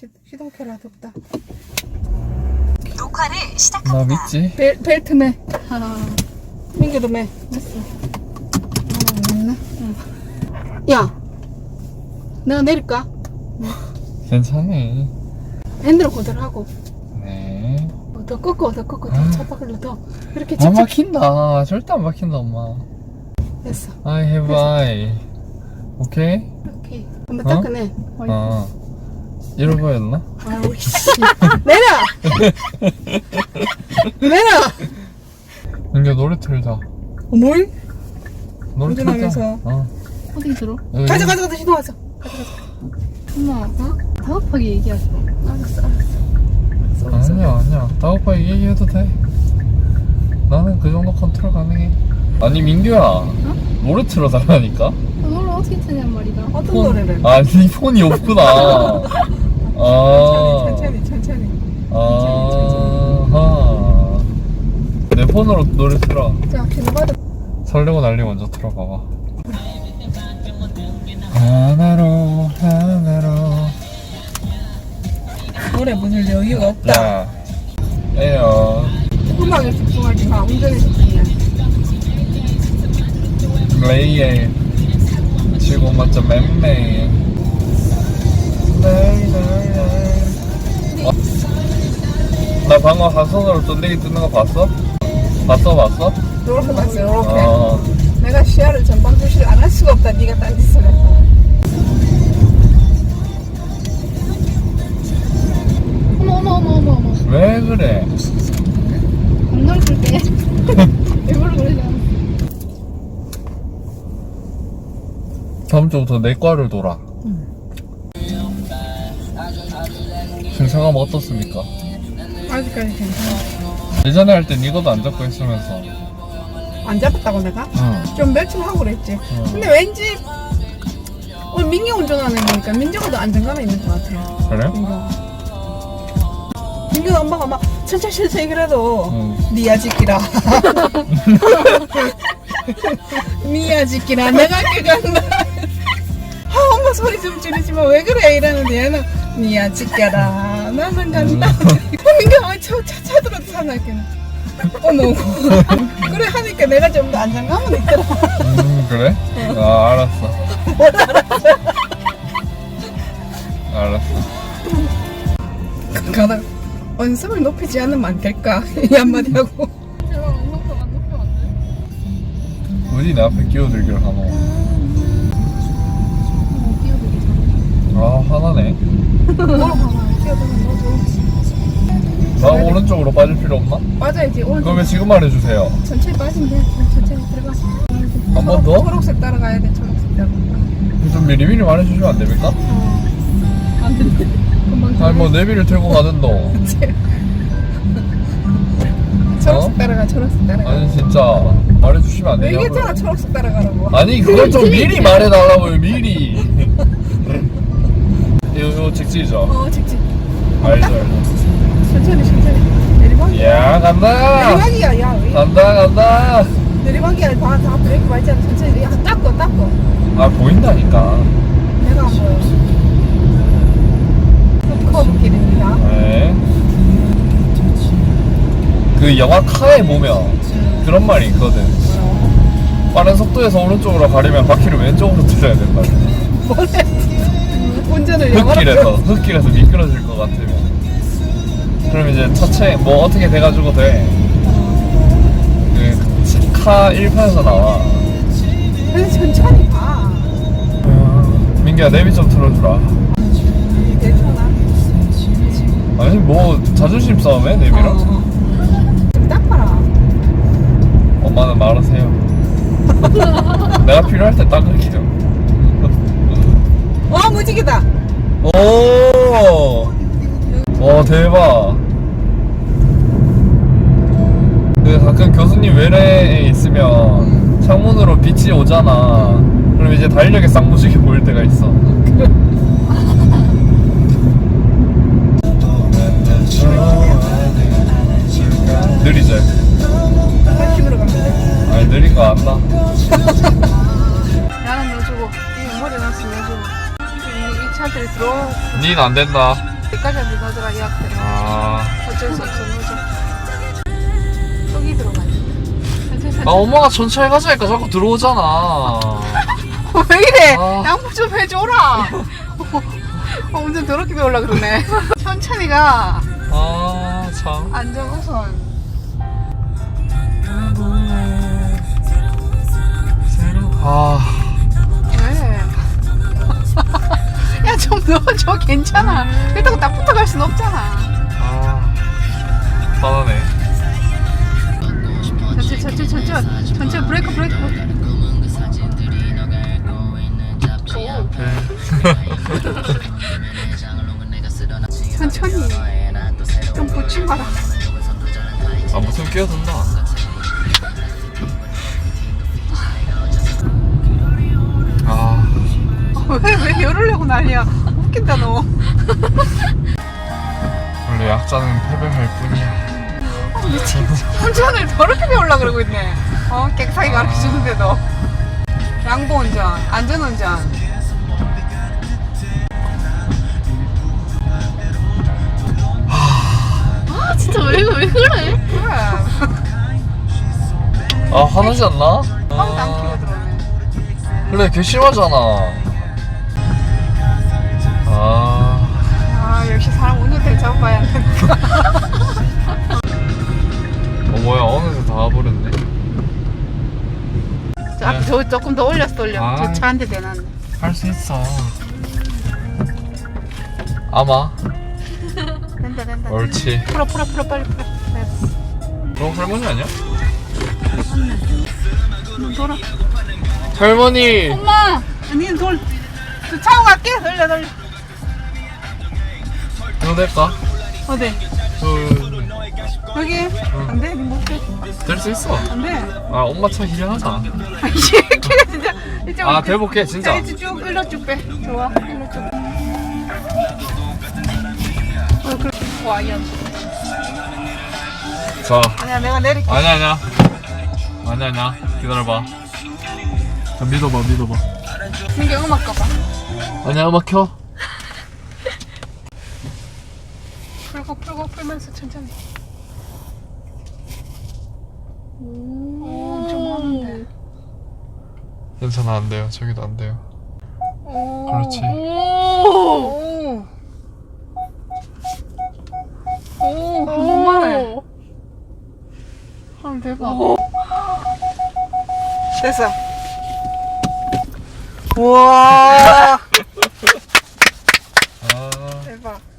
시, 시동 켜라 덥다. 녹화를 나 시작합니다. 믿지? 벨, 벨트 매. 아, 민규도 매. 됐어. 어, 됐나? 응. 야, 내가 내릴까? 괜찮네. 핸들을 그대로 하고. 네. 어, 더 꺾어, 더 꺾어, 더 아. 차박을로 더. 이렇게 안 직접 막힌다. 절대 안 막힌다, 엄마. 됐어. Have I. 오케이? 오케이. 한번 어? 닦아내. 아. 잃어버렸나? 아우, 씨. 내려! 내려! 민규 노래 틀자. 어, 뭘? 노래 틀자. 운전하면서. 어. 어디 들어? 여기. 가자, 가자, 가자, 신호하자. 엄마, 어? 다급하게 얘기하지 마. 알았어, 알았어. 아니야, 아니야. 다오빠 얘기해도 돼. 나는 그 정도 컨트롤 가능해. 아니, 민규야. 노래 틀어달라니까? 어, 노래 어떻게 트냔 말이다. 어떤 폰- 노래를? 아, 네 폰이 없구나. 아. 천천히, 천천히, 천천히. 아하. 내 폰으로 노래 틀어. 자, 신호받아. 설레고 난리 먼저 틀어봐봐. 하나로, 하나로. 노래 부를 여유가 없다. 야, 에어. 음악에 집중하지 마. 운전에 집중해. 레이에. 지금 맞죠, 맴매. 어? 나 방금 한 손으로 쫀대기 뜯는 거 봤어? 봤어, 봤어? 요렇게 봤어, 요렇게. 어. 내가 시야를 전방 주시를 안 할 수가 없다. 네가 딴 짓을 해서. 어머, 어머, 어머, 어머, 어머. 왜 그래? 감정 줄게. 일부러 그러지 않아. 다음 주부터 내 과를 돌아. 승차감 어떻습니까? 아직까지 괜찮아. 예전에 할 땐 이것도 안 잡고 있으면서. 안 잡았다고 내가? 응. 좀 멸치하고 그랬지. 어. 근데 왠지 오늘 민경 운전하는 거니까 민정도 안정감이 있는 것 같아. 그래? 민경. 민경 엄마가 막 천천히 천천히 그래도 응. 니야 지키라. 니야 지키라. 내가 그 간다. 아 엄마 소리 좀 지르지 마. 왜 그래 이러는데 얘는 니야 지켜라. 나는 간다. 어, 민경 아, 차, 차, 차 들어도 사나있겠네. 어머 그래 하니까 내가 좀 더 안정감은 있더라. 음, 그래? 아, 알았어. 알았어. 가다가 언성을 높이지 않으면 안 될까? 이 한마디 하고 제발 안 높여, 안 높여, 안 돼. 어디 내 앞에 끼어들기를 하노? 어. 아, 화나네. 뭐 너도 나 오른쪽으로 빠질 필요 없나? 빠져야지 오늘 그러면 지금 말해주세요. 빠지면 돼 천천히 들어가 한번 더? 초록색 따라가야 돼 초록색 따라가 좀 미리미리 말해주시면 안 됩니까? 안 된대. 금방 아니, 뭐, 내비를 들고 가든 너. 초록색 어? 따라가 초록색 따라가 아니, 진짜. 말해주시면 안왜 되냐고요. 얘기했잖아 초록색 따라가라고 아니 그걸 좀 미리 말해달라고요 미리 이거, 직지죠? 어 직진 알죠 천천히 천천히. 내리막이야. 야 간다. 내리막이야 야 왜 간다 간다. 내리막이야. 다, 다 브레이크 밟잖아 천천히. 야 닦어 닦어. 아 보인다니까. 내가 안 보여 그 커브 길입니다 네 그 영화 카에 보면 그런 말이 있거든. 빠른 속도에서 오른쪽으로 가려면 바퀴를 왼쪽으로 틀어야 된다 뭐래 영어로 흙길에서 흙길에서 미끄러질 것 같으면. 그럼 이제 차체 뭐 어떻게 돼가지고 돼 그 카 1편에서 나와. 그래서 천천히 가. 민기야 내비 좀 틀어주라. 괜찮아 아니 뭐 자존심 싸움해 내비랑? 어. 좀 닦아라. 엄마는 말하세요. 내가 필요할 때 닦을게요. 어 무지개다 오! 와 대박 그 가끔 교수님 외래에 있으면 창문으로 빛이 오잖아 그럼 이제 달력에 쌍무지게 보일 때가 있어 느리지? 힘으로 가면 돼 아니 느린 거 안나 나는 너 주고 이거 머리 줘. 이, 이 차들 들어. 닌 안 된다. 여기까지 안 넣어더라 예약대로 아, 어쩔 수 없어 넣어줘 여기 들어가야 돼. 천천히 아. 엄마가 천천히 가자니까 자꾸 들어오잖아. 왜 이래? 아. 양보 좀 해줘라. 어, 운전 더럽게 배우려 그러네. 천천히 가 아, 참. 안전 우선 괜찮아. 그렇다고 딱 붙어갈 순 없잖아. 아, 화나네. 천천히 천천히 천천히 천천히 브레이크 브레이크. 천천히. 좀 붙지 마라. 아, 무슨 끼어든다. 웃긴다 너 원래 약자는 패배할 뿐이야. 어, 미친 운전을 더럽게 배우려 그러고 있네 어 깨끗하게 가르쳐 주는데도 양보 운전 안전 운전 아 진짜 왜, 왜 그래? 그래 아, 화나지 않나? 아, 키고 들어오네 그래, 괘씸하잖아. 아, 역시 사람 운전대 잡아야 된다 어, 뭐야, 어느새 다 와버렸네. 저 앞에 저 조금 더 올렸어 올려 아. 저 차 한 대 대놨네 할 수 있어. 아마. 된다 된다 옳지. 풀어 풀어 풀어 빨리 풀어 됐어. 너 할머니 아니야? 너 돌아 할머니! 엄마 니는 돌 저 차고 갈게 돌려 돌려 이거 낼까? 어디 어, 여기 안돼 니 못해 될수 있어. 안 돼 아, 엄마 차 희한하다. 이 새끼가 진짜 이제 아, 대복해, 진짜. 이제 쭉 일로 쭉빼 좋아 일로 쭉 어, 그래. 와, 야. 자, 아니야, 내가 내릴게. 아니야, 아니야. 아니야, 아니야. 기다려봐. 자, 믿어봐, 믿어봐. 신경 음악 가봐. 아니야, 음악 켜. 하면서 천천히. 오, 엄청 많은데. 괜찮아, 안 돼요. 저기도 안 돼요. 오. 그렇지. 오. 오. 오, 그만해. 아, 대박. 오. 됐어. 우와. 아. 대박.